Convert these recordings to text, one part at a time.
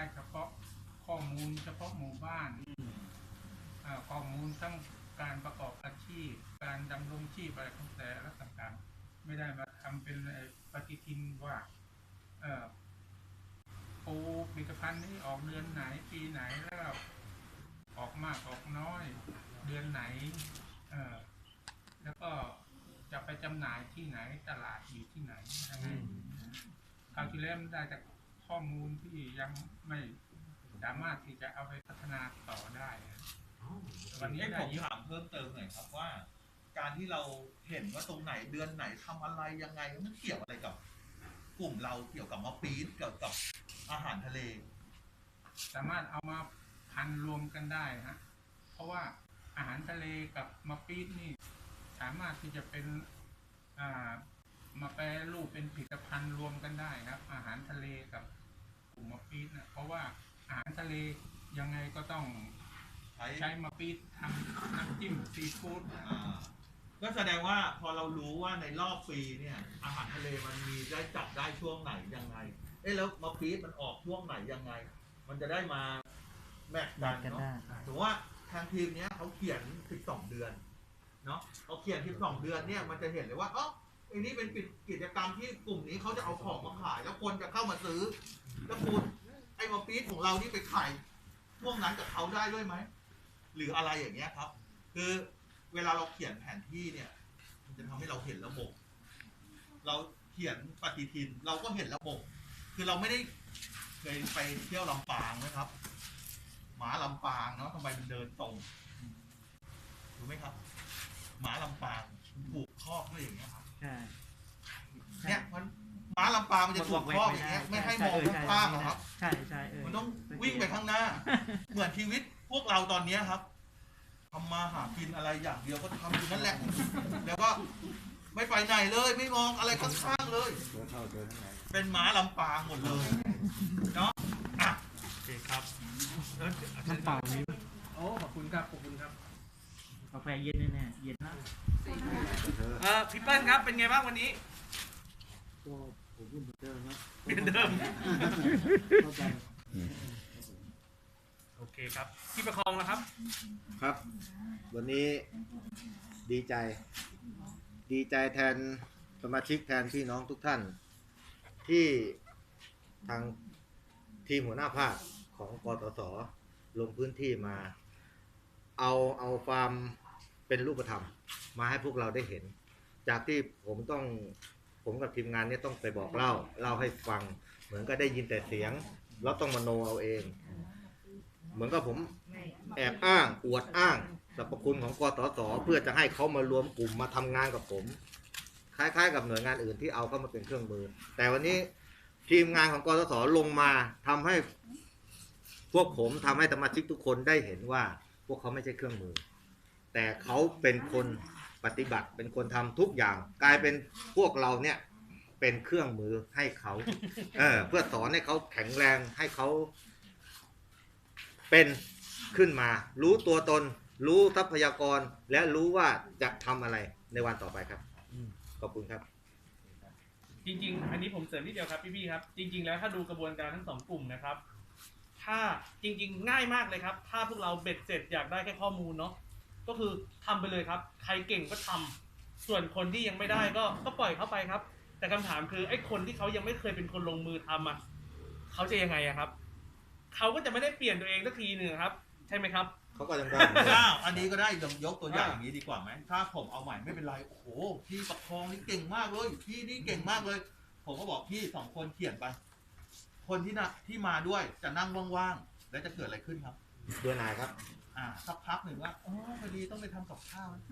ได้เฉพาะข้อมูลเฉพาะหมู่บ้านอ่าข้อมูลทั้งการประกอบอาชีพ การดำรงชีพอะไรของแต่ละต่างๆ ไม่ได้มาทำเป็นไอ้ปฏิทินว่าเอ่อปูผลิตภัณฑ์นี้ออกเดือนไหนปีไหนแล้วออกมากออกน้อย เดือนไหนเอ่อแล้วก็จะไปจำหน่ายที่ไหนตลาดอยู่ที่ไหนยังไงคราวที่แล้วมันได้จาก ข้อมูลที่ยังไม่สามารถที่จะเอาไปพัฒนาต่อได้นะวันนี้เอ้ยได้ผมเยอะถามเพิ่มเติมหน่อยครับว่า การที่เราเห็นว่าตรงไหนเดือนไหนทำอะไรยังไงมันเกี่ยวอะไรกับ กลุ่มเราเกี่ยวกับมะปี๊ดเกี่ยวกับอาหารทะเล สามารถเอามาพันรวมกันได้ฮะเพราะว่าอาหารทะเลกับมะปี๊ดนี่ สามารถที่จะเป็นอ่ามาแปรรูปเป็นผลิตภัณฑ์รวมกันได้ครับ อาหารทะเลกับก ลุ่มมะปี๊ดนะเพราะว่าอาหารทะเลยังไงก็ต้องใช้ใช้มะปี๊ดทำน้ำจิ้มซีฟู้ดอ่าก็แสดงว่าพอเรารู้ว่าในรอบปีเนี่ย อาหารทะเลมันมีได้จับได้ช่วงไหนยังไง เอ๊ะแล้วมะปี๊ดมันออกช่วงไหนยังไง มันจะได้มาแมทช์แบ่กันงกันเนาะได้ ถือว่าทางทีมเนี้ยเขาเขียน 12 เดือนเนาะเขาเขียน 12 เดือนเนี่ยมันจะเห็นเลยว่าเอ๋อไอ้นี่เป็นกิจกรรมที่กลุ่มนี้เขาจะเอาของมาขายแล้วคนจะเข้ามาซื้อ แล้วคุณไอ้มาปี๊ดของเรานี่ไปขายช่วงนั้นกับเขาได้ด้วยไหมหรืออะไรอย่างเงี้ยครับ คือเวลาเราเขียนแผนที่เนี่ย มันจะทำให้เราเห็นระบบ เราเขียนปฏิทินเราก็เห็นระบบ คือเราไม่ได้เคยไปเที่ยวลำปางนะครับ หมาลำปางเนาะทำไมมันเดินตรงรู้ไหมครับ หมาลำปางถูกครอบด้วยอย่างเงี้ยครับใช่เนี่ยมันห มาลำปางมันจะถูกครอบอย่างเงี้ยไม่ให้มองข้างๆหรอกครับ ใช่ใช่เออมันต้องวิ่งไปข้างหน้า เหมือนชีวิตพวกเราตอนเนี้ยครับทำมาหากินอะไรอย่างเดียวก็ทำอยู่นั่นแหละ แล้วก็ไม่ไปไหนเลย ไม่มองอะไรข้างๆเลยเป็นหม้าลำปางหมดเลยเนาะอะโอเคครับแล้วน้ำเปล่านี้โอ้ขอบคุณครับขอบคุณครับกาแฟเย็นแน่ๆเย็นนะเออพี่เปิ้ลครับเป็นไงบ้างวันนี้ ก็ ผมพูดเหมือนเดิมนะเหมือนเดิม เข้าใจโอเคครับพี่ประคองนะครับ ครับ วันนี้ดีใจ ดีใจแทนสมาชิกแทนพี่น้องทุกท่าน ที่ทางทีมหัวหน้าภาคของกตสลงพื้นที่มา เอาเอาความเป็นรูปธรรม มาให้พวกเราได้เห็น จากที่ผมต้อง ผมกับทีมงานเนี้ต้องไปบอกเล่าเล่าให้ฟัง เหมือนก็ได้ยินแต่เสียงเราต้องมโนเอาเอง เหมือนกับผมแอบอ้างอวดอ้างสรรพคุณของกตสเพื่อจะให้เขามารวมกลุ่มมาทำงานกับผม คล้ายๆ กับหน่วยงานอื่นที่เอาเข้ามาเป็นเครื่องมือ แต่วันนี้ทีมงานของกตสลงมาทำให้ พวกผมทำให้สมาชิกทุกคนได้เห็นว่า พวกเขาไม่ใช่เครื่องมือ แต่เขาเป็นคน ปฏิบัติเป็นคนทำทุกอย่าง กลายเป็นพวกเราเนี่ยเป็นเครื่องมือให้เขาเออเพื่อสอนให้เขาแข็งแรงให้เขาเป็นขึ้นมา รู้ตัวตน รู้ทรัพยากรและรู้ว่าจะทำอะไรในวันต่อไปครับขอบคุณครับ จริง ๆ อันนี้ผมเสริมนิดเดียวครับพี่ๆครับ จริง ๆ แล้วถ้าดูกระบวนการทั้งสองกลุ่มนะครับ ถ้าจริง ๆ ง่ายมากเลยครับ ถ้าพวกเราเบ็ดเสร็จอยากได้แค่ข้อมูลเนาะ ก็คือทำไปเลยครับ ใครเก่งก็ทำส่วนคนที่ยังไม่ได้ก็ก็ปล่อยเขาไปครับ แต่คำถามคือไอ้คนที่เขายังไม่เคยเป็นคนลงมือทำอะเขาจะยังไงอะครับเขาก็จะไม่ได้เปลี่ยนตัวเองสักทีหนึ่งครับ ใช่ไหมครับเขาก็ยังได้อ้าวอันนี้ก็ได้ยกยกตัวอย่างอย่างนี้ดีกว่าไหมถ้าผมเอาใหม่ไม่เป็นไรโอ้โหพี่ประคองนี่เก่งมากเลยพี่นี่เก่งมากเลย ผมก็บอกพี่สองคนเขียนไป คนที่นะที่มาด้วยจะนั่งว่างๆแล้วจะเกิดอะไรขึ้นครับเบื่อหน่ายครับ อ่าสักพักหนึ่งว่าอ๋อวันนี้ต้องไปทำกับข้าวนะ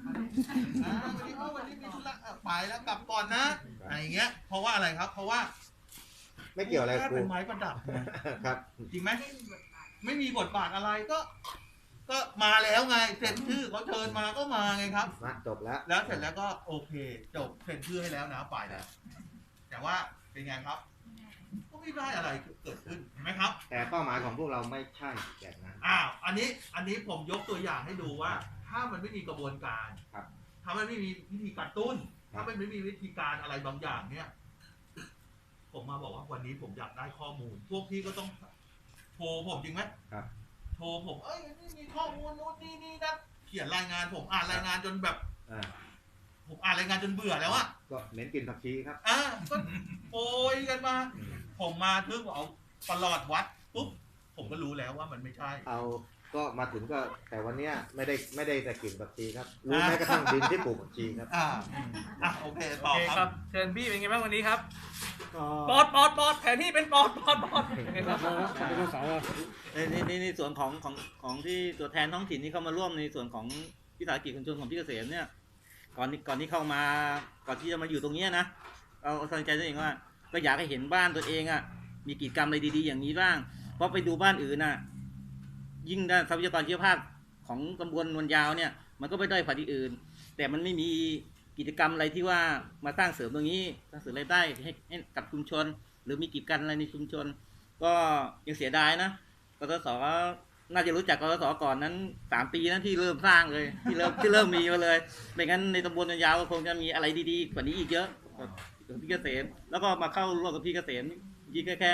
อ่าวันนี้อ๋อวันนี้มีธุระอะไปแล้วกลับก่อนนะอะไรอย่างเงี้ย เพราะว่าอะไรครับ เพราะว่าไม่เกี่ยวอะไรแค่ครู เป็นไม้ประดับไง ครับ จริงไหมไม่มีบทบาทอะไรก็ ก็มาแล้วไงเซ็นชื่อเขาเชิญมาก็มาไงครับ มาจบแล้ว แล้วเสร็จแล้วก็โอเค จบเซ็นชื่อให้แล้วนะไปแล้วแต่ว่าเป็นไงครับก็ ไม่ได้อะไรเกิดขึ้นเห็นไหมครับ แต่เป้าหมายของพวกเราไม่ใช่แบบนั้น อ้าวอันนี้อันนี้ผมยกตัวอย่างให้ดูว่า ถ้ามันไม่มีกระบวนการครับถ้ามันไม่มีวิธีการตุ้น ครับ ถ้ามันไม่มีวิธีการอะไรบางอย่างเนี่ย ผมมาบอกว่าวันนี้ผมอยากได้ข้อมูล พวกพี่ก็ต้องโทรผมจริงไหมครับ โทรผมเอ้ยนี่มีข้อมูลนู้นนี่นี่นะเขียนรายงานผมอ่านรายงานจนแบบ อ่าผมอ่านรายงานจนเบื่อแล้วอะ ก็เหม็นกลินผักชีครับ อะก็โอยกันมา ผมมาถึงเอาประหลอดวัดปุ๊บผมก็รู้แล้วว่ามันไม่ใช่ เอาก็มาถึงก็แต่วันเนี้ยไม่ได้ไม่ได้แต่กลิ่นผักชีครับรู้อ่าแม้กระทั่งดินที่ปลูกผักชีครับอ่าอะโอเคโอต่อเคคครัรับบ เชิญพี่เป็นไงบ้างวันนี้ครับก็ปอดปอดปอดแผนที่เป็นปอดปอดปอดเป็นไงครับไดโนเสาร์อะในในในในส่วนของของของที่ตัวแทนท้องถิ่นที่เข้ามาร่วมในส่วนของวิสาหกิจชุมชนของพี่เกษมเนี่ย ก่อนที่ก่อนที่เข้ามาก่อนที่จะมาอยู่ตรงเนี้ยนะเราสนใจตัวเองว่า ก็อยากให้เห็นบ้านตัวเองอะ มีกิจกรรมอะไรดี ๆ อย่างนี้บ้าง เพราะไปดูบ้านอื่นน่ะ ยิ่งด้านทรัพยากรชีวภาพของตำบลนวลยาวเนี่ย มันก็ไปด้อยฝ่าที่อื่น แต่มันไม่มีกิจกรรมอะไรที่ว่ามาสร้างเสริมตรงนี้สร้างเสริมรายได้ให้ให้กับชุมชน หรือมีกิจกรรมอะไรในชุมชน ก็ยังเสียดายนะกสศน่าจะรู้จักกสศก่อนนั้นสามปีนั้นที่เริ่มสร้างเลย ที่เริ่มที่เริ่มมีมาเลยไม่งั้นในตำบลนนยาวก็คงจะมีอะไรดีๆกว่านี้อีกเยอะ กับพี่เกษมแล้วก็มาเข้าร่วมกับพี่เกษมยี่แค่แค่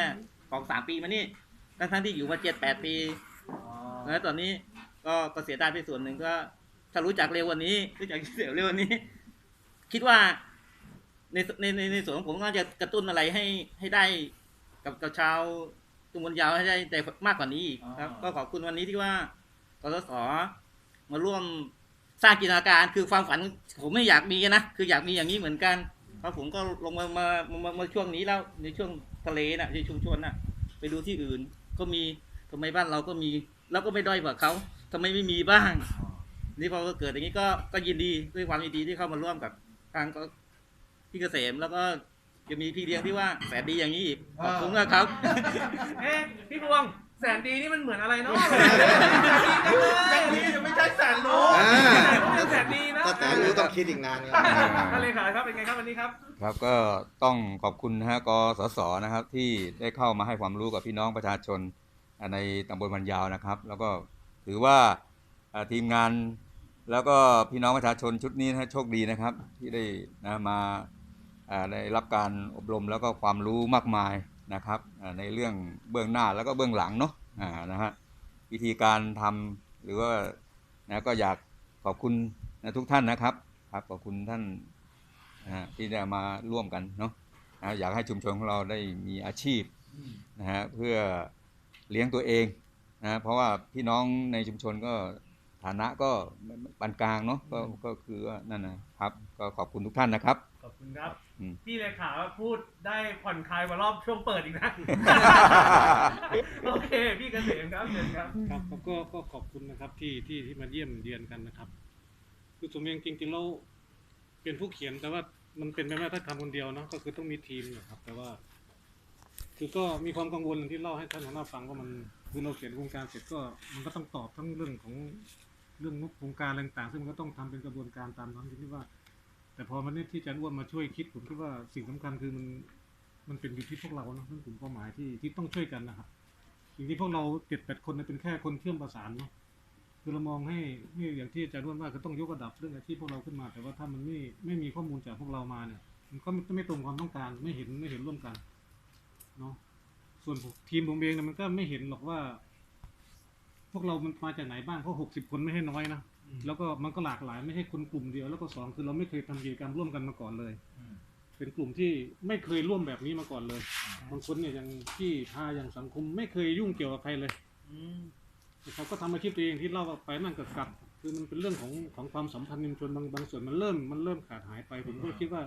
ของสามปีมานี่ทั้งทั้งๆที่อยู่มาเจ็ดแปดปีแล้วตอนนี้ก็ก็เสียดายไปส่วนหนึ่งก็ ถ้ารู้จักเร็วกวันนี้รู้จักเสียเร็วกวันนี้ คิดว่าในในในในส่วนของผมก็จะกระตุ้นอะไรให้ให้ได้กับกับชาวตำบลยาวให้ได้แต่มากกว่านี้อีกครับ ก็ขอบคุณวันนี้ที่ว่ากสศมาร่วมสร้างจินตนาการคือความฝันผมไม่อยากมีนะคืออยากมีอย่างนี้เหมือนกันเพระผมก็ลงมามามามามาช่วงนี้แล้วในช่วงทะเลน่ะในชุมชนน่ะ ไปดูที่อื่นก็มีทำไมบ้านเราก็มีแล้วก็ไม่ด้อยกว่าเขาทำไมไม่มีบ้าง นี่พอเกิดอย่างนี้ก็ก็ยินดีด้วยความยินดีที่เข้ามาร่วมกับทางก็พี่เกษมแล้วก็จะมีพี่เลี้ยงที่ว่าแสนดีอย่างนี้อีกขอบคุณมากครับเอ๊ะพี่พวง แสนดีนี่มันเหมือนอะไรเนาะอย่างนี้ยังไม่ใช่แสนรู้อ่าแสนดีนะถ้าแต่รู้ต้องคิดอีกนานครับ ท่านเลขาครับเป็นไงครับวันนี้ครับ ครับก็ต้องขอบคุณนะฮะกสศนะครับ ที่ได้เข้ามาให้ความรู้กับพี่น้องประชาชนอ่าในตำบลมันยาวนะครับ แล้วก็ถือว่าอ่าทีมงานแล้วก็พี่น้องประชาชนชุดนี้นะฮะโชคดีนะครับ ที่ได้นะมาอ่าได้รับการอบรมแล้วก็ความรู้มากมาย นะครับในเรื่องเบื้องหน้าแล้วก็เบื้องหลังเนาะนะฮะวิธีการทำหรือว่านะก็อยากขอบคุณนะทุกท่านนะครับครับขอบคุณท่านนะที่ได้มาร่วมกันเนาะนะอยากให้ชุมชนของเราได้มีอาชีพนะฮะเพื่อเลี้ยงตัวเองนะเพราะว่าพี่น้องในชุมชนก็ฐานะก็ปานกลางเนาะก็ก็คือว่านั่นนะครับก็ขอบคุณทุกท่านนะครับ ขอบคุณครับ พี่เลขาพูดได้ผ่อนคลายกว่ารอบช่วงเปิดอีกนะ โอเค พี่เกษมครับเชิญครับ ครับก็ก็ก็ขอบคุณนะครับที่ที่ที่มาเยี่ยมเยียนกันนะครับ คือผมเองจริงๆแล้วเป็นผู้เขียนแต่ว่ามันเป็นไปไม่ได้ถ้าทำคนเดียวเนาะก็คือต้องมีทีมนะครับ แต่ว่า คือก็มีความกังวลที่เล่าให้ท่านหัวหน้าฟังว่ามันคือเราเขียนโครงการเสร็จก็มันก็ต้องตอบทั้งเรื่องของเรื่องงบโครงการอะไรต่างๆซึ่งมันก็ต้องทำเป็นกระบวนการตามนั้นที่ว่า แต่พอมันนี่ที่อาจารย์อ้วนมาช่วยคิดผมคิดว่าสิ่งสำคัญคือมันมันเป็นอยู่ที่พวกเราเนาะเรื่องกลุ่มเป้าหมายที่ที่ต้องช่วยกันนะครับสิ่งที่พวกเราเจ็ดแปดคนเนี่ยเป็นแค่คนเชื่อมประสานเนาะคือเรามองให้ให้อย่างที่อาจารย์ร่วนว่าก็ต้องยกระดับเรื่องอาชีพพวกเราขึ้นมา แต่ว่าถ้ามันไม่ไม่มีข้อมูลจากพวกเรามาเนี่ย มันก็ไม่ตรงความต้องการไม่เห็นไม่เห็นร่วมกันเนาะส่วนทีมผมเองเนี่ยมันก็ไม่เห็นหรอกว่า พวกเรามันมาจากไหนบ้างเพราะหกสิบคนไม่ใช่น้อยนะ แล้วก็มันก็หลากหลายไม่ใช่คนกลุ่มเดียว แล้วก็สองคือเราไม่เคยทำกิจกรรมร่วมกันมาก่อนเลย เป็นกลุ่มที่ไม่เคยร่วมแบบนี้มาก่อนเลยบางคนเนี่ยอย่างที่พาอย่างสังคมไม่เคยยุ่งเกี่ยวกับใครเลยเขาก็ทำอาชีพตัวเองที่เล่าไปนั่นกับกับ คือมันเป็นเรื่องของของความสัมพันธ์ในชุมชนบางบางส่วนมันเริ่มมันเริ่มขาดหายไปผมก็คิดว่า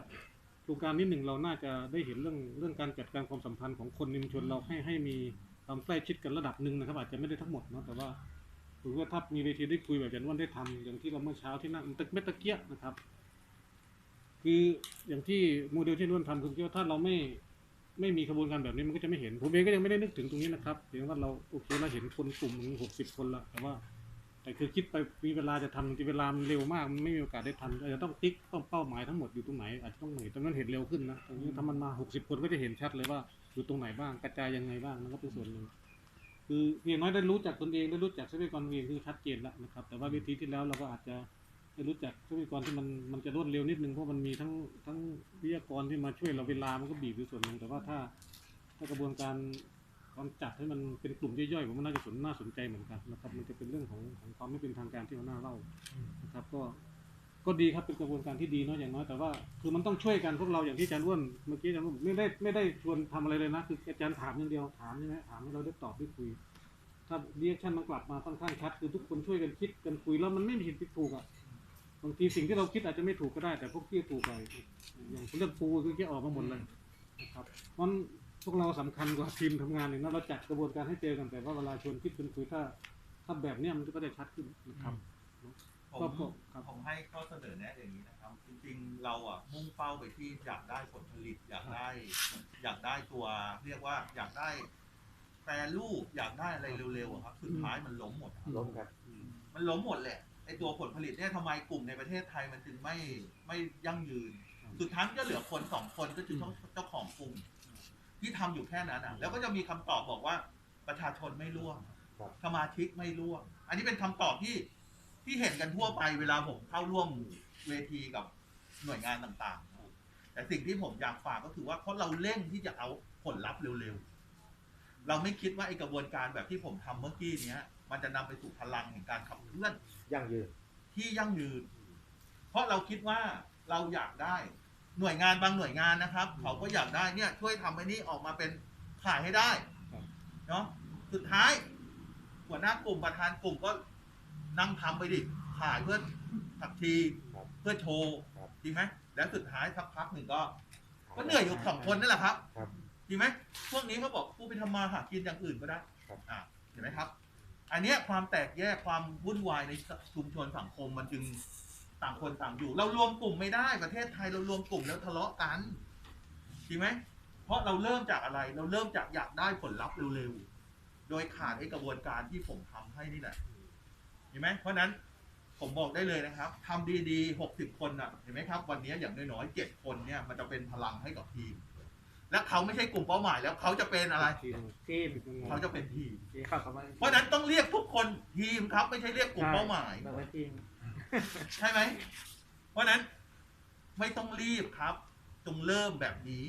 โครงการนี้หนึ่งเราน่าจะได้เห็นเรื่องเรื่องการจัดการความสัมพันธ์ของคนในชุมชนเราให้ให้มีความใกล้ชิดกันระดับหนึ่งนะครับ อาจจะไม่ได้ทั้งหมดเนาะแต่ว่า ถือว่าถ้ามีเวทีได้คุยแบบอย่างวันได้ทำอย่างที่เราเมื่อเช้าที่นั่งตึกเมตะเกียนะครับ คืออย่างที่โมเดลที่นุ่นทำคือคิดว่าถ้าเราไม่ไม่มีขบวนการแบบนี้มันก็จะไม่เห็น ผมเองก็ยังไม่ได้นึกถึงตรงนี้นะครับเพียงว่าเราโอเคเราเห็นคนกลุ่มหนึ่งหกสิบคนละแต่ว่า แต่คือคิดไปมีเวลาจะทำจริงๆเวลามันเร็วมากมันไม่มีโอกาสได้ทำอาจจะต้องติ๊กต้องเป้าหมายทั้งหมดอยู่ตรงไหนอาจจะต้องเห็นตรงนั้นเห็นเร็วขึ้นนะตรงนี้ถ้ามันมาหกสิบคนก็จะเห็นชัดเลยว่าอยู่ตรงไหนบ้างกระจายยังไงบ้างนั่นก็เป็นส่วนหนึ่ง คืออย่างน้อยได้รู้จักตนเองได้รู้จักทรัพยากรตัวเองคือชัดเจนแล้วนะครับ แต่ว่าวิธีที่แล้วเราก็อาจจะได้รู้จักทรัพยากรที่มันมันจะรวดเร็วนิดนึงเพราะมันมีทั้งทั้งวิทยากรที่มาช่วยเราเวลามันก็บีบอยู่ส่วนหนึ่งแต่ว่าถ้าถ้ากระบวนการตอนจัดให้มันเป็นกลุ่มย่อยๆผมว่าน่าจะสนน่าสนใจเหมือนกันนะครับ มันจะเป็นเรื่องของของความไม่เป็นทางการที่เราหน่าเล่านะครับ ก็ ก็ดีครับเป็นกระบวนการที่ดีเนาะอย่างน้อยแต่ว่าคือมันต้องช่วยกันพวกเราอย่างที่อาจารย์อ้วนเมื่อกี้อาจารย์อ้วนไม่ได้ไม่ได้ชวนทำอะไรเลยนะคืออาจารย์ถามอย่างเดียวถามใช่ไหมถามให้เราได้ตอบได้คุย ถ้าเรียกชั่นมันกลับมาค่อนข้างชัดคือทุกคนช่วยกันคิดกันคุยแล้วมันไม่มีผิดผิดถูกอะบางทีสิ่งที่เราคิดอาจจะไม่ถูกก็ได้ แต่พวกที่ถูกไปอย่างเรื่องปูคือแกออกมาหมดเลยนะครับมันพวกเราสำคัญกว่าทีมทำงานเนี่ยนะเราจัดกระบวนการให้เจอกันแต่ว่าเวลาชวนคิดกันคุยถ้าถ้าแบบเนี้ยมันก็ได้ชัดขึ้นนะครับ ผมก็ก็ครับผมให้ข้อเสนอแนะอย่างนี้นะครับ จริงๆ เราอะมุ่งเป้าไปที่อยากได้ผลผลิต อยากได้ อยากได้ตัว เรียกว่าอยากได้แปรรูปอยากได้อะไรเร็วๆอะครับ สุดท้ายมันล้มหมดอะล้มครับมันล้มหมดแหละไอตัวผลผลิตเนี่ยทำไมกลุ่มในประเทศไทยมันจึงไม่ไม่ยั่งยืน สุดท้ายก็เหลือคนสองคนก็คือเจ้าเจ้าของกลุ่ม ที่ทำอยู่แค่นั้นอะ แล้วก็จะมีคำตอบบอกว่าประชาชนไม่ร่วมครับสมาชิกไม่ร่วม อันนี้เป็นคำตอบที่ ที่เห็นกันทั่วไปเวลาผมเข้าร่วมเวทีกับหน่วยงานต่างๆ แต่สิ่งที่ผมอยากฝากก็คือว่าเพราะเราเร่งที่จะเอาผลลัพธ์เร็วๆ เราไม่คิดว่าไอกระบวนการแบบที่ผมทำเมื่อกี้เนี้ย มันจะนำไปสู่พลังแห่งการขับเคลื่อนยั่งยืนที่ยั่งยืน เพราะเราคิดว่าเราอยากได้หน่วยงานบางหน่วยงานนะครับ เขาก็อยากได้เนี่ยช่วยทำไอ้นี้ออกมาเป็นขายให้ได้ครับเนาะสุดท้ายหัวหน้ากลุ่มประธานกลุ่มก็ นั่งทำไปดิขายเพื่อผักชีครับเพื่อโชว์ครับ จริงไหมแล้วสุดท้ายสักพักหนึ่งก็ ก็เหนื่อยอยู่สองคนนั่นแหละครับครับ จริงไหมพวกนี้เขาบอกกูไปทำมาหากินอย่างอื่นก็ได้ครับ อ่าเห็นไหมครับ อันเนี้ยความแตกแยกความวุ่นวายในชุมชนสังคมมันจึงต่างคนต่างอยู่ เรารวมกลุ่มไม่ได้ประเทศไทยเรารวมกลุ่มแล้วทะเลาะกันจริงไหมเพราะเราเริ่มจากอะไร เราเริ่มจากอยากได้ผลลัพธ์เร็วๆโดยขาดไอ้กระบวนการที่ผมทำให้นี่แหละเห็นไหมเพราะฉะนั้นผมบอกได้เลยนะครับทำดีๆหกสิบคนน่ะ เห็นไหมครับ วันนี้อย่างน้อยๆเจ็ดคนเนี่ย มันจะเป็นพลังให้กับทีม และเขาไม่ใช่กลุ่มเป้าหมายแล้วเขาจะเป็นอะไร ทีมทีมเขาจะเป็นทีมทีมเข้าเข้ามาเพราะฉะนั้นต้องเรียกทุกคนทีมครับ ไม่ใช่เรียกกลุ่มเป้าหมาย แบบว่าทีมใช่ไหม เพราะฉะนั้นไม่ต้องรีบครับ จงเริ่มแบบนี้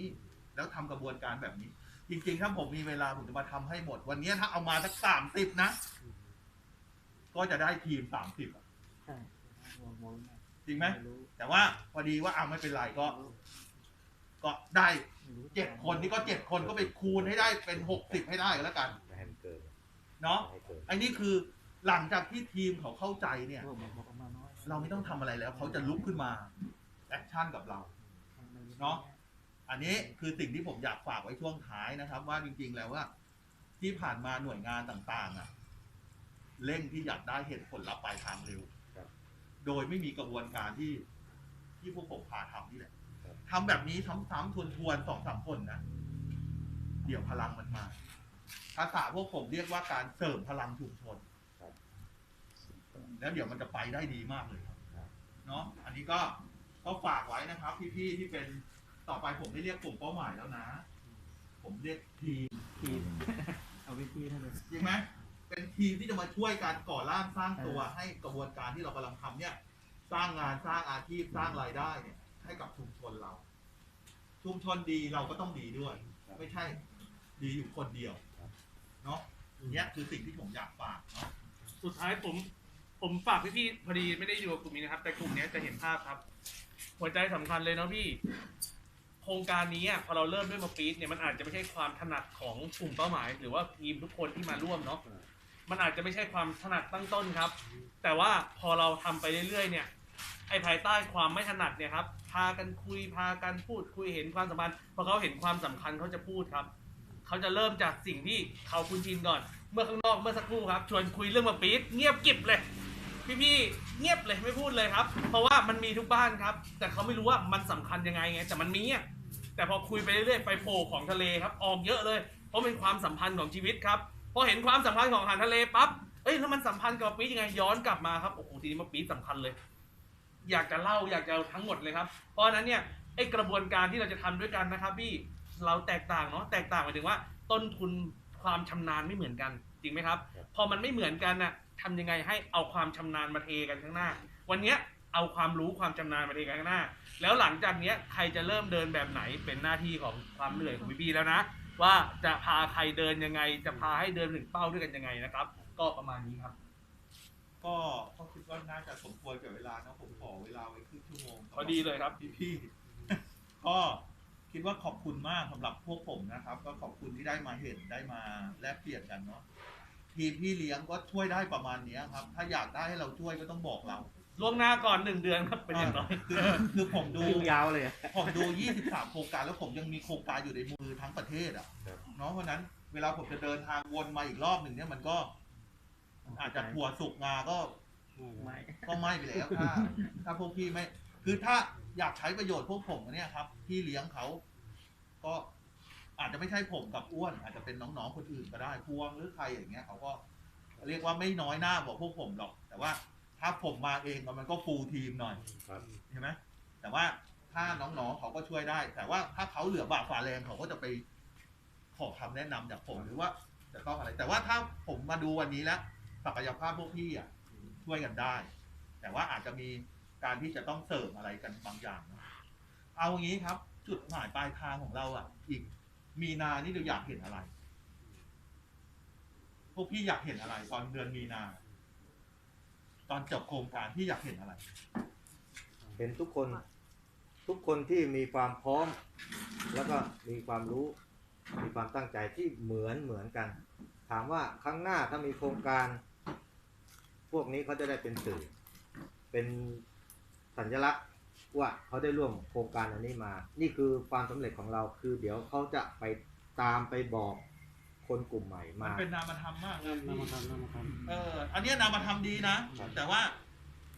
แล้วทำกระบวนการแบบนี้ จริงๆ ถ้าผมมีเวลาผมจะมาทำให้หมด วันนี้ถ้าเอามาสักสามสิบนะ ก็จะได้ทีมสามสิบใช่มองมองจริงไหมไม่รู้แต่ว่าพอดีว่าเอาไม่เป็นไรก็ ก็ได้ไม่รู้เจ็ดคนนี่ก็เจ็ดคนก็ไปคูณให้ได้เป็นหกสิบให้ได้ก็แล้วกันไม่ให้มันเกินเนาะไม่ให้เกินไอ้นี่คือหลังจากที่ทีมเขาเข้าใจเนี่ยบอกบอกออกมาน้อยเราไม่ต้องทำอะไรแล้ว เขาจะลุกขึ้นมาแอคชั่นกับเราเนาะอันนี้คือสิ่งที่ผมอยากฝากไว้ช่วงท้ายนะครับ ว่าจริง ๆ แล้วว่าที่ผ่านมาหน่วยงานต่าง ๆ อะ เร่งที่อยากได้เหตุผลลัพธ์ปลายทางเร็วครับ โดยไม่มีกระบวนการที่ที่พวกผมพาทำนี่แหละครับ ทำแบบนี้ซ้ำๆทวนๆสองสามคนนะ เดี๋ยวพลังมันมา ภาษาพวกผมเรียกว่าการเสริมพลังชุมชน ครับ แล้วเดี๋ยวมันจะไปได้ดีมากเลยครับครับ เนาะอันนี้ก็ก็ฝากไว้นะครับ พี่ๆที่เป็นต่อไปผมไม่เรียกกลุ่มเป้าหมายแล้วนะ ผมเรียกทีมทีมเอาวิธีให้เลยจริงไหม เป็นทีมที่จะมาช่วยการก่อร่างสร้างตัวให้กระบวนการที่เรากำลังทำเนี่ย สร้างงานสร้างอาชีพสร้างรายได้เนี่ย ให้กับชุมชนเรา ชุมชนดีเราก็ต้องดีด้วย ไม่ใช่ดีอยู่คนเดียวเนาะอย่างเงี้ยคือสิ่งที่ผมอยากฝากเนาะสุดท้ายผม ผมฝากพี่ๆพอดีไม่ได้อยู่กับกลุ่มนี้นะครับ แต่กลุ่มนี้จะเห็นภาพครับ หัวใจสำคัญเลยเนาะพี่ โครงการนี้อะพอเราเริ่มด้วยมาปีดเนี่ยมันอาจจะไม่ใช่ความถนัดของกลุ่มเป้าหมาย หรือว่าทีมทุกคนที่มาร่วมเนาะ มันอาจจะไม่ใช่ความถนัดตั้งต้นครับ แต่ว่าพอเราทำไปเรื่อยๆ เนี่ย ไอ้ภายใต้ความไม่ถนัดเนี่ยครับ พากันคุย พากันพูดคุยเห็นความสำคัญพอเขาเห็นความสำคัญเขาจะพูดครับ เขาจะเริ่มจากสิ่งที่เขาคุ้นชินก่อน เมื่อข้างนอกเมื่อสักครู่ครับ ชวนคุยเรื่องมาปี๊ดเงียบกิบเลย พี่ๆ เงียบเลยไม่พูดเลยครับ เพราะว่ามันมีทุกบ้านครับ แต่เขาไม่รู้ว่ามันสำคัญยังไงไง แต่มันมีอะแต่พอคุยไปเรื่อยๆ ไปโผล่ของทะเลครับ ออกเยอะเลย เพราะเป็นความสัมพันธ์ของชีวิตครับ อเห็นความสัมพันธ์ของอาหารทะเลปั๊บเอ้ยแล้วมันสัมพันธ์กับปี๊ดยังไงย้อนกลับมาครับโอ้โหทีนี้มาปี๊ดสำคัญเลย อยากจะเล่าอยากจะเอาทั้งหมดเลยครับ เพราะฉะนั้นเนี่ยไอ้กระบวนการที่เราจะทำด้วยกันนะครับพี่เราแตกต่างเนาะแตกต่างหมายถึงว่า ต้นทุนความชำนาญไม่เหมือนกันจริงไหมครับครับ พอมันไม่เหมือนกันน่ะทำยังไงให้เอาความชำนาญมาเทกันข้างหน้า วันเนี้ยเอาความรู้ความชำนาญมาเทกันข้างหน้า แล้วหลังจากเนี้ยใครจะเริ่มเดินแบบไหนเป็นหน้าที่ของความเหนื่อยของพี่บีแล้วนะ ว่าจะพาใครเดินยังไง จะพาให้เดินถึงเป้าด้วยกันยังไงนะครับ ก็ประมาณนี้ครับ ก็ก็คิดว่าน่าจะสมควรกับเวลานะผมขอเวลาไว้ครึ่งชั่วโมงพอดีเลยครับพี่พี่ๆก็คิดว่าขอบคุณมากสำหรับพวกผมนะครับ ก็ขอบคุณที่ได้มาเห็นได้มาแลกเปลี่ยนกันเนาะทีมพี่เลี้ยงก็ช่วยได้ประมาณเนี้ยครับ ถ้าอยากได้ให้เราช่วยก็ต้องบอกเรา ล่วงหน้าก่อนหนึ่งเดือนครับเป็นอย่างน้อย คือคือผมดู คิวยาวเลยผมดู 23 โครงการแล้วผมยังมีโครงการอยู่ในมือทั้งประเทศอะครับ เนาะเพราะฉะนั้นเวลาผมจะเดินทางวนมาอีกรอบหนึ่งเนี่ยมันก็อาจจะถั่วสุกงาก็ไม่ก็ไม่ไปแล้วถ้าถ้าพวกพี่ไม่ คือถ้าอยากใช้ประโยชน์พวกผมเนี่ยครับ พี่เลี้ยงเขา ก็อาจจะไม่ใช่ผมกับอ้วน อาจจะเป็นน้องๆคนอื่นก็ได้พวงหรือใครอย่างเงี้ยเขาก็ เรียกว่าไม่น้อยหน้ากว่าพวกผมหรอก แต่ว่า ถ้าผมมาเองมันก็ฟูลทีมหน่อยครับใช่ไหมแต่ว่าถ้าน้องๆเขาก็ช่วยได้ แต่ว่าถ้าเขาเหลือบากฝ่าแรงเขาก็จะไปขอคำแนะนำจากผมหรือว่าจะต้องอะไร แต่ว่าถ้าผมมาดูวันนี้แล้วศักยภาพพวกพี่อะช่วยกันได้ แต่ว่าอาจจะมีการที่จะต้องเสริมอะไรกันบางอย่างเนอะเอางี้ครับ จุดหมายปลายทางของเราอะ อีก มีนานี่เราอยากเห็นอะไร พวกพี่อยากเห็นอะไรตอนเดือนมีนา ตอนจบโครงการที่อยากเห็นอะไร เห็นทุกคน ทุกคนที่มีความพร้อม แล้วก็มีความรู้ มีความตั้งใจที่เหมือนเหมือนกัน ถามว่าครั้งหน้าถ้ามีโครงการ พวกนี้เขาจะได้เป็นสื่อ เป็นสัญลักษณ์ว่าเขาได้ร่วมโครงการอันนี้มา นี่คือความสำเร็จของเราคือ เดี๋ยวเขาจะไปตามไปบอก คนกลุ่มใหม่มันมาเป็นนามธรรมมากเลยนำมาทำนำมาทำเออ อันเนี้ยนามธรรมดีนะครับแต่ว่า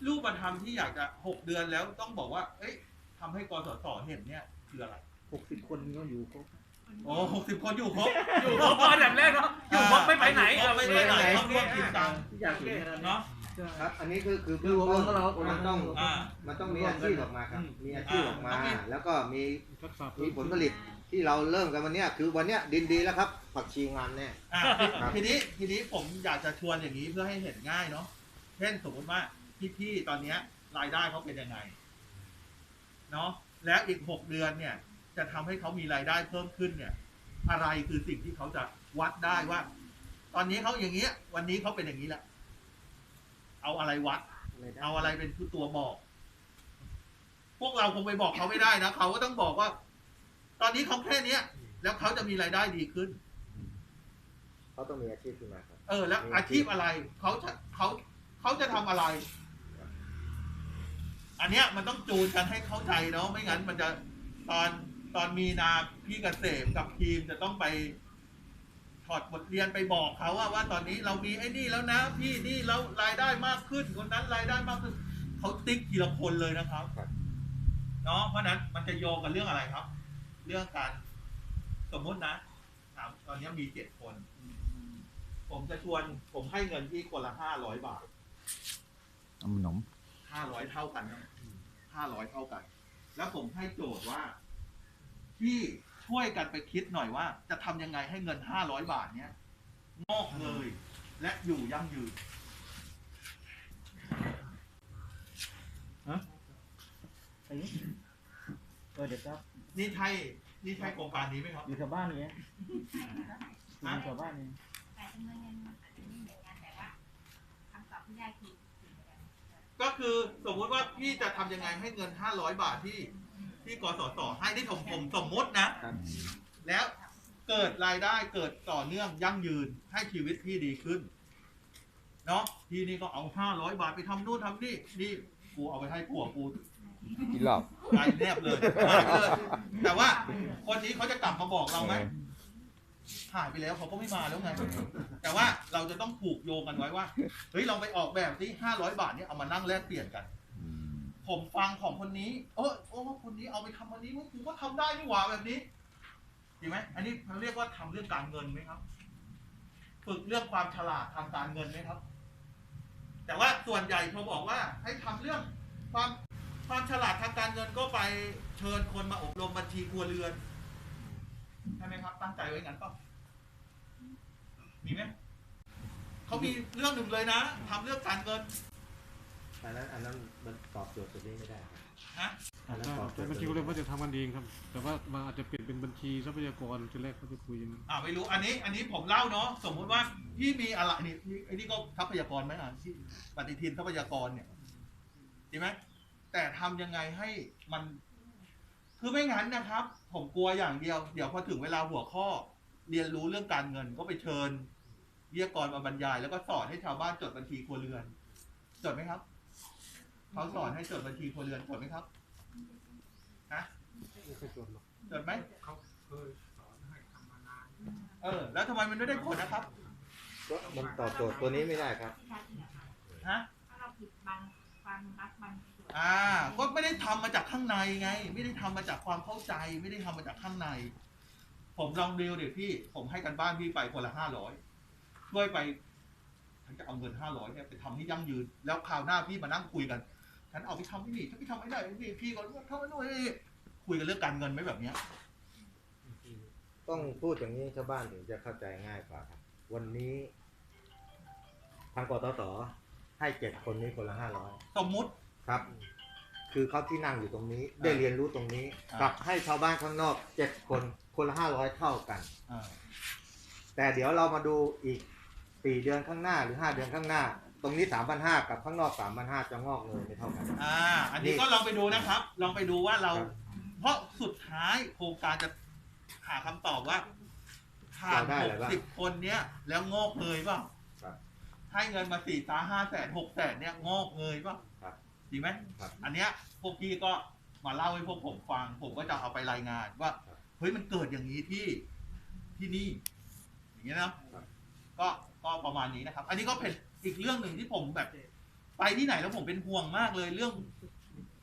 รูปธรรมที่อยากจะหกเดือนแล้วต้องบอกว่า เอ้ยทำให้กสศเห็นเนี่ยคืออะไร หกสิบคนก็อยู่ครบ โอ้หกสิบคนอยู่ครบอยู่ครบอันดับแรกเนาะอยู่ครบไม่ไปไหนอยู่ครบไม่ไปไหนต้องร่วมกิจกรรมอยากเห็นกันเนาะ ครับ อันนี้คือคือเบื้องต้นมันต้องอ่า มันต้องมีอาชีพออกมาครับอืมมีอาชีพออกมา อ่าต้องมี แล้วก็มีทักษะมีผลผลิต ที่เราเริ่มกันวันเนี้ยคือวันเนี้ยดินดีแล้วครับ ผักชีงามแน่ อะครับ ทีนี้ทีนี้ผมอยากจะชวนอย่างนี้เพื่อให้เห็นง่ายเนาะเช่นสมมติว่าพี่ๆตอนเนี้ยรายได้เขาเป็นยังไงเนาะแล้วอีกหกเดือนเนี่ย จะทำให้เขามีรายได้เพิ่มขึ้นเนี่ย อะไรคือสิ่งที่เขาจะวัดได้ว่า ตอนนี้เขาอย่างเงี้ย วันนี้เขาเป็นอย่างนี้แหละ เอาอะไรวัดเอาอะไรเป็นตัวบอก พวกเราคงไปบอกเขาไม่ได้นะเขาก็ต้องบอกว่า ตอนนี้เขาแค่เนี้ย แล้วเขาจะมีรายได้ดีขึ้น เขาต้องมีอาชีพขึ้นมาครับ เออ แล้วอาชีพอะไรเขาจะเขาเขาจะทำอะไร อันเนี้ยมันต้องจูนกันให้เข้าใจเนาะไม่งั้นมันจะตอนตอนมีนาพี่เกษมกับทีมจะต้องไปถอดบทเรียนไปบอกเขาว่าว่าตอนนี้เรามีไอ้นี่แล้วนะ พี่นี่เรารายได้มากขึ้นคนนั้นรายได้มากขึ้นเขาติ๊กทีละคนเลยนะครับ ครับ เนาะเพราะฉะนั้นมันจะโยงกันเรื่องอะไรครับ เรื่องการ สมมุตินะถามตอนนี้มีเจ็ดคน ผมจะชวนผมให้เงินที่คนละห้าร้อยบาทขนมห้าร้อยเท่ากันนะห้าร้อยเท่ากัน แล้วผมให้โจทย์ว่าที่ช่วยกันไปคิดหน่อยว่า จะทำยังไงให้เงินห้าร้อยบาทเนี้ยงอกเงยและอยู่ยั่งยืนเออเดี๋ยวครับ นี่ใช่นี่ใช่โครงการนี้ไหมครับ อยู่แถวบ้านนี้ฮะอยู่แถวบ้านนี้แต่จำนวนเงินมันอาจจะไม่เหมือนกันแต่ว่าคำตอบที่ได้คือเหมือนกันก็คือสมมุติว่าพี่จะทำยังไงให้เงินห้าร้อยบาทที่ที่กสศให้ที่ผมผมสมมตินะ ครับแล้วเกิดรายได้เกิดต่อเนื่องยั่งยืนให้ชีวิตพี่ดีขึ้น เนาะพี่นี่ก็เอาห้าร้อยบาทไปทำนู่นทำนี่นี่กูเอาไปให้ผัวกู กินเหล้าตายแนบเลยหายไปเลย แต่ว่าคนนี้เขาจะกลับมาบอกเราไหมหายไปแล้วเขาก็ไม่มาแล้วไง แต่ว่าเราจะต้องผูกโยงกันไว้ว่า เฮ้ย เราไปออกแบบที่ห้าร้อยบาทเนี่ยเอามานั่งแลกเปลี่ยนกัน ผมฟังของคนนี้ เออโอ้คนนี้เอาไปทำวันนี้ว่ากูก็ทำได้นี่หว่าแบบนี้ดีไหมอันนี้เขาเรียกว่าทำเรื่องการเงินไหมครับ ฝึกเรื่องความฉลาดทางการเงินไหมครับ แต่ว่าส่วนใหญ่เขาบอกว่า ให้ทำเรื่องความ ความฉลาดทางการเงินก็ไปเชิญคนมาอบรมบัญชีครัวเรือนใช่ไหมครับ ตั้งใจไว้งั้นเปล่ามีไหมเขามีเรื่องหนึ่งเลยนะทำเรื่องการเงินอันนั้นอันนั้นมันตอบโจทย์ตัวนี้ไม่ได้ครับฮะแล้วใช่ตคอรับบโจทย์บัญชีก็เลยว่าจะทำกันเองครับ แต่ว่ามันอาจจะเปลี่ยนเป็นบัญชีทรัพยากรทีแรกเขาจะคุยอย่างนั้นอ่าไม่รู้อันนี้ อันนี้ผมเล่าเนาะสมมุติว่าพี่มีอะไรนี่นี่ไอ้นี่ก็ทรัพยากรไหมอะที่ปฏิทินทรัพยากรเนี่ยดีไหม แต่ทำยังไงให้มัน คือไม่งั้นนะครับ ผมกลัวอย่างเดียว เดี๋ยวพอถึงเวลาหัวข้อ เรียนรู้เรื่องการเงินก็ไปเชิญวิทยากรมาบรรยาย แล้วก็สอนให้ชาวบ้านจดบัญชีครัวเรือนจดไหมครับเขาสอนให้จดบัญชีครัวเรือนจดไหมครับฮะไม่เคยจดหรอกจดไหม เขาเคยสอนให้ทำมานานเออ แล้วทำไมมันไม่ได้ผลนะครับก็มันตอบโจทย์ตัวนี้ไม่ได้ครับ ฮะ ถ้าเราผิดบางความรักบางส่วน อ่า ก็ไม่ได้ทำมาจากข้างในไง ไม่ได้ทำมาจากความเข้าใจ ไม่ได้ทำมาจากข้างใน ผมลองดูเดี๋ยวพี่ ผมให้กันบ้านพี่ไปคนละห้าร้อยช่วยไปฉันจะเอาเงินห้าร้อยเนี่ยไปทำให้ยั่งยืน แล้วคราวหน้าพี่มานั่งคุยกัน ฉันเอาไปทำที่นี่ฉันไปทำไม่ได้นี่พี่ก็ทำไม่ได้นี่คุยกันเรื่องการเงินไหมแบบเนี้ย ต้องพูดอย่างนี้ชาวบ้านถึงจะเข้าใจง่ายกว่าครับ วันนี้ทางกตสให้เจ็ดคนนี้คนละห้าร้อยสมมุติ ครับ คือเขาที่นั่งอยู่ตรงนี้ ได้เรียนรู้ตรงนี้อ่ากับให้ชาวบ้านข้างนอกเจ็ดคนคนละห้าร้อยเท่ากัน อ่าแต่เดี๋ยวเรามาดูอีกสี่เดือนข้างหน้าหรือห้าเดือนข้างหน้า ตรงนี้สามพันห้ากับข้างนอกสามพันห้าจะงอกเงยไม่เท่ากัน อ่า อันนี้ก็ลองไปดูนะครับ ลองไปดูว่าเรา ครับ เพราะสุดท้ายโครงการจะหาคำตอบว่าผ่านเราได้หอะไรกบ้างสิบคนเนี้ย แล้วงอกเงยเปล่าครับ ให้เงินมาสี่สาห้าแสนหกแสนเนี่ยงอกเงยเปล่าครับ ดีไหมครับ อันเนี้ยพวกพี่ก็มาเล่าให้พวกผมฟัง ผมก็จะเอาไปรายงานว่าครับเฮ้ยมันเกิดอย่างนี้ที่ที่นี่ อย่างเงี้ยนะครับ ก็ก็ประมาณนี้นะครับ อันนี้ก็เป็นอีกเรื่องหนึ่งที่ผมแบบ ไปที่ไหนแล้วผมเป็นห่วงมากเลยเรื่อง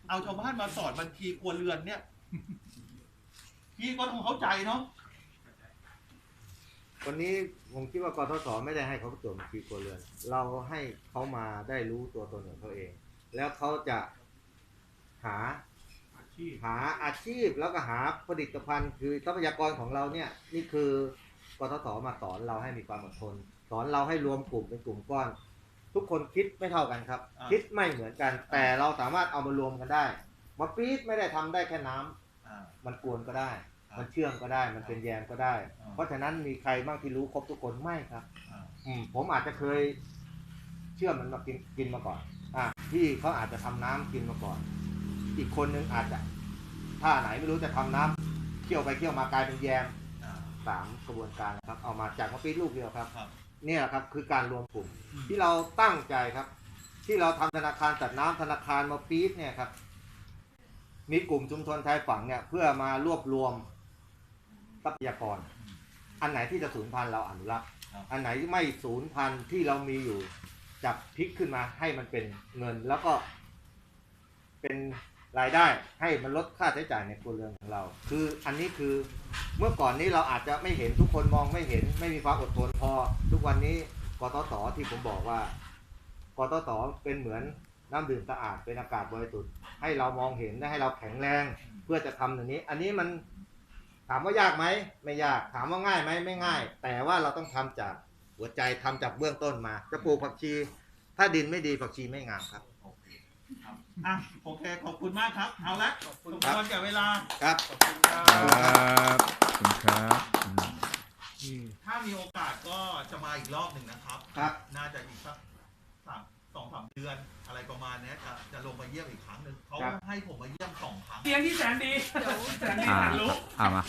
เอาชาวบ้านมาสอนบัญชีครัวเรือนเนี่ย พี่ก็ต้องเข้าใจเนาะวันนี้ผมคิดว่ากทศไม่ได้ให้เขาตรวจบัญชีครัวเรือน เราให้เขามาได้รู้ตัวตนของเขาเอง แล้วเขาจะหาอาชีพหาอาชีพแล้วก็หาผลิตภัณฑ์ คือทรัพยากรของเราเนี่ยนี่คือกทศมาสอนเราให้มีความอดทน สอนเราให้รวมกลุ่มเป็นกลุ่มก้อน ทุกคนคิดไม่เท่ากันครับ อ่า คิดไม่เหมือนกัน แต่เราสามารถเอามารวมกันได้มาปี๊ดไม่ได้ทำได้แค่น้ำอ่า มันกวนก็ได้ ครับมันเชื่อมก็ได้ มันเป็นแยมก็ได้ อ่า เพราะฉะนั้นมีใครบ้างที่รู้ครบทุกคนไม่ครับ อ่า อืมผมอาจจะเคยเชื่อมมันมากินกินมาก่อนอะ ที่เขาอาจจะทำน้ำกินมาก่อน อีกคนนึงอาจจะถ้าไหนไม่รู้จะทำน้ำเคี่ยวไปเคี่ยวมากลายเป็นแยมอ่าสามกระบวนการนะครับเอามาจากมะปี๊ดลูกเดียวครับครับเนี่ยครับคือการรวมกลุ่มอืมที่เราตั้งใจครับ ที่เราทำธนาคารจัดน้ำธนาคารมาปี๊ดเนี่ยครับ มีกลุ่มชุมชนชายฝั่งเนี่ยเพื่อมารวบรวมทรัพยากร อันไหนที่จะสูญพันธุ์เราอนุรักษ์ครับอันไหนที่ไม่สูญพันธุ์ที่เรามีอยู่ จับพลิกขึ้นมาให้มันเป็นเงินแล้วก็เป็นรายได้ให้มันลดค่าใช้จ่ายในครัวเรือนของเรา คืออันนี้คือเมื่อก่อนนี้เราอาจจะไม่เห็นทุกคนมองไม่เห็น ไม่มีความอดทนพอ ทุกวันนี้กตสที่ผมบอกว่ากตสเป็นเหมือนน้ำดื่มสะอาดเป็นอากาศบริสุทธิ์ให้เรามองเห็นและให้เราแข็งแรงเพื่อจะทำอย่างนี้ อันนี้มันถามว่ายากไหมไม่ยากถามว่าง่ายไหมไม่ง่าย แต่ว่าเราต้องทำจาก หัวใจทำจากเบื้องต้นมา จะปลูกผักชี ถ้าดินไม่ดีผักชีไม่งามครับโอเคครับอะโอเคขอบคุณมากครับ เอาละขอบคุณครับควรแก่เวลาครับขอบคุณครับครับขอบคุณครับอืมอืมถ้ามีโอกาสก็จะมาอีกรอบหนึ่งนะครับ ครับ น่าจะอีกสักสามสองสามเดือนอะไรประมาณเนี้ยจะจะลงมาเยี่ยมอีกครั้งหนึ่งเขาครับให้ผมมาเยี่ยมสองครั้งเสียงที่แสนดีเดี๋ยวแสนดีอ่าหันรู้เอามา